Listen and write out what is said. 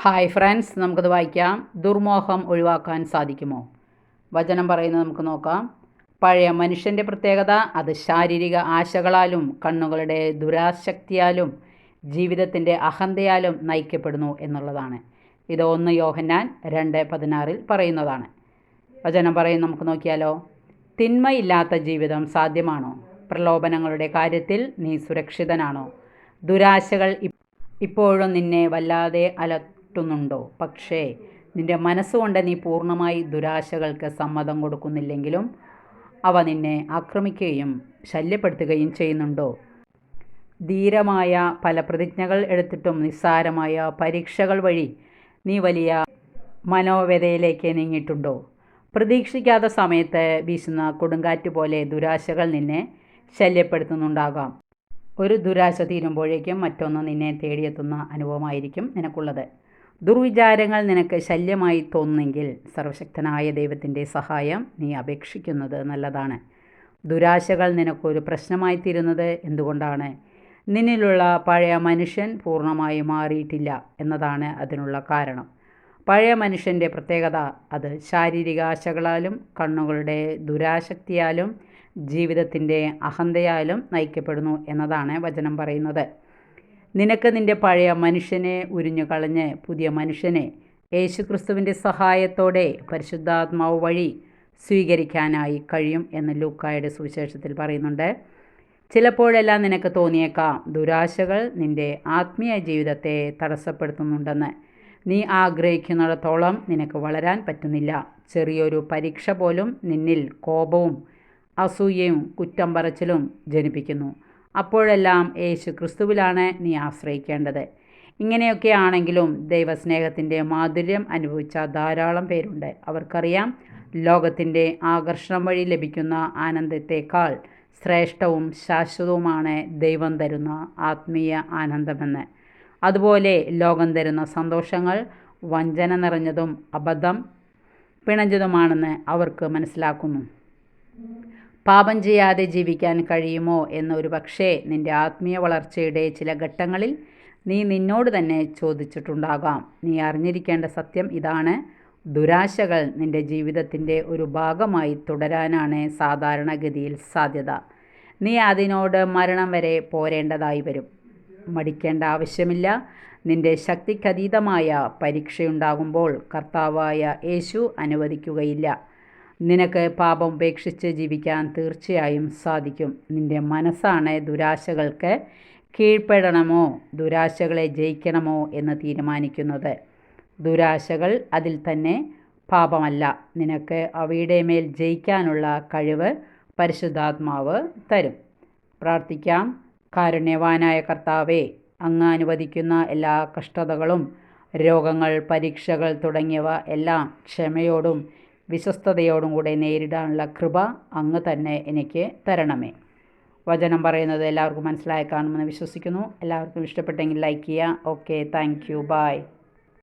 Hi friends നമുക്കത് വായിക്കാം. ദുർമോഹം ഒഴിവാക്കാൻ സാധിക്കുമോ? വചനം പറയുന്നത് നമുക്ക് നോക്കാം. പഴയ മനുഷ്യന്റെ പ്രത്യേകത അത് ശാരീരിക ആശകളാലും കണ്ണുകളുടെ ദുരാശക്തിയാലും ജീവിതത്തിന്റെ അഹന്തയാലും നയിക്കപ്പെടുന്നു എന്നുള്ളതാണ്. ഇത് ഒന്ന് യോഹന്നാൻ രണ്ട് പതിനാറിൽ പറയുന്നതാണ്. വചനം പറയും നമുക്ക് നോക്കിയാലോ? തിന്മയില്ലാത്ത ജീവിതം സാധ്യമാണോ? പ്രലോഭനങ്ങളുടെ കാര്യത്തിൽ നീ സുരക്ഷിതനാണോ? ദുരാശകൾ ഇപ്പോഴും നിന്നെ വല്ലാതെ അലട്ടുന്നുണ്ടോ പക്ഷേ നിന്റെ മനസ്സുകൊണ്ട് നീ പൂർണമായി ദുരാശകൾക്ക് സമ്മതം കൊടുക്കുന്നില്ലെങ്കിലും അവ നിന്നെ ആക്രമിക്കുകയും ശല്യപ്പെടുത്തുകയും ചെയ്യുന്നുണ്ടോ? ധീരമായ പല പ്രതിജ്ഞകൾ എടുത്തിട്ടും നിസ്സാരമായ പരീക്ഷകൾ വഴി നീ വലിയ മനോവ്യതയിലേക്ക് നീങ്ങിയിട്ടുണ്ടോ? പ്രതീക്ഷിക്കാത്ത സമയത്ത് വീശുന്ന കൊടുങ്കാറ്റ് പോലെ ദുരാശകൾ നിന്നെ ശല്യപ്പെടുത്തുന്നുണ്ടാകാം. ഒരു ദുരാശ തീരുമ്പോഴേക്കും മറ്റൊന്ന് നിന്നെ തേടിയെത്തുന്ന അനുഭവമായിരിക്കും നിനക്കുള്ളത്. ദുർവിചാരങ്ങൾ നിനക്ക് ശല്യമായി തോന്നെങ്കിൽ സർവശക്തനായ ദൈവത്തിന്റെ സഹായം നീ അപേക്ഷിക്കുന്നത് നല്ലതാണ്. ദുരാശകൾ നിനക്കൊരു പ്രശ്നമായി തീരുന്നത് എന്തുകൊണ്ടാണ്? നിന്നിലുള്ള പഴയ മനുഷ്യൻ പൂർണമായി മാറിയിട്ടില്ല എന്നതാണ് അതിനുള്ള കാരണം. പഴയ മനുഷ്യന്റെ പ്രത്യേകത അത് ശാരീരിക ആശകളാലും കണ്ണുകളുടെ ദുരാശക്തിയാലും ജീവിതത്തിന്റെ അഹന്തയാലും നയിക്കപ്പെടുന്നു എന്നതാണ് വചനം പറയുന്നത്. നിനക്ക് നിന്റെ പഴയ മനുഷ്യനെ ഉരിഞ്ഞു കളഞ്ഞ് പുതിയ മനുഷ്യനെ യേശുക്രിസ്തുവിന്റെ സഹായത്തോടെ പരിശുദ്ധാത്മാവ് വഴി സ്വീകരിക്കാനായി കഴിയും എന്ന് ലൂക്കായുടെ സുവിശേഷത്തിൽ പറയുന്നുണ്ട്. ചിലപ്പോഴെല്ലാം നിനക്ക് തോന്നിയേക്കാം ദുരാശകൾ നിന്റെ ആത്മീയ ജീവിതത്തെ തടസ്സപ്പെടുത്തുന്നുണ്ടെന്ന്. നീ ആഗ്രഹിക്കുന്നിടത്തോളം നിനക്ക് വളരാൻ പറ്റുന്നില്ല. ചെറിയൊരു പരീക്ഷ പോലും നിന്നിൽ കോപവും അസൂയയും കുറ്റം പറച്ചിലും ജനിപ്പിക്കുന്നു. അപ്പോഴെല്ലാം യേശു ക്രിസ്തുവിലാണ് നീ ആശ്രയിക്കേണ്ടത്. ഇങ്ങനെയൊക്കെ ആണെങ്കിലും ദൈവസ്നേഹത്തിന്റെ മാധുര്യം അനുഭവിച്ച ധാരാളം പേരുണ്ട്. അവർക്കറിയാം ലോകത്തിന്റെ ആകർഷണം വഴി ലഭിക്കുന്ന ആനന്ദത്തെക്കാൾ ശ്രേഷ്ഠവും ശാശ്വതവുമാണ് ദൈവം തരുന്ന ആത്മീയ ആനന്ദമെന്ന്. അതുപോലെ ലോകം തരുന്ന സന്തോഷങ്ങൾ വഞ്ചന നിറഞ്ഞതും അബദ്ധം പിണഞ്ഞതുമാണെന്ന് അവർക്ക് മനസ്സിലാക്കുന്നു. പാപം ചെയ്യാതെ ജീവിക്കാൻ കഴിയുമോ എന്നൊരു പക്ഷേ നിന്റെ ആത്മീയ വളർച്ചയുടെ ചില ഘട്ടങ്ങളിൽ നീ നിന്നോട് തന്നെ ചോദിച്ചിട്ടുണ്ടാകാം. നീ അറിഞ്ഞിരിക്കേണ്ട സത്യം ഇതാണ്. ദുരാശകൾ നിന്റെ ജീവിതത്തിന്റെ ഒരു ഭാഗമായി തുടരാനാണ് സാധാരണഗതിയിൽ സാധ്യത. നീ അതിനോട് മരണം വരെ പോരേണ്ടതായി വരും. മടിക്കേണ്ട ആവശ്യമില്ല. നിന്റെ ശക്തിക്കതീതമായ പരീക്ഷയുണ്ടാകുമ്പോൾ കർത്താവായ യേശു അനുവദിക്കുകയില്ല. നിനക്ക് പാപം ഉപേക്ഷിച്ച് ജീവിക്കാൻ തീർച്ചയായും സാധിക്കും. നിന്റെ മനസ്സാണ് ദുരാശകൾക്ക് കീഴ്പ്പെടണമോ? ദുരാശകളെ ജയിക്കണമോ എന്ന് തീരുമാനിക്കുന്നത്. ദുരാശകൾ അതിൽ തന്നെ പാപമല്ല. നിനക്ക് അവയുടെ മേൽ ജയിക്കാനുള്ള കഴിവ് പരിശുദ്ധാത്മാവ് തരും. പ്രാർത്ഥിക്കാം. കാരുണ്യവാനായ കർത്താവേ അങ്ങ് അനുവദിക്കുന്ന എല്ലാ കഷ്ടതകളും രോഗങ്ങൾ പരീക്ഷകൾ തുടങ്ങിയവ എല്ലാം ക്ഷമയോടും വിശ്വസ്തയോടും കൂടെ നേരിടാനുള്ള കൃപ അങ്ങ് തന്നെ എനിക്ക് തരണമേ. വചനം പറയുന്നത് എല്ലാവർക്കും മനസ്സിലായി കാണുമെന്ന് വിശ്വസിക്കുന്നു. എല്ലാവർക്കും ഇഷ്ടപ്പെട്ടെങ്കിൽ ലൈക്ക് ചെയ്യുക. Okay thank you bye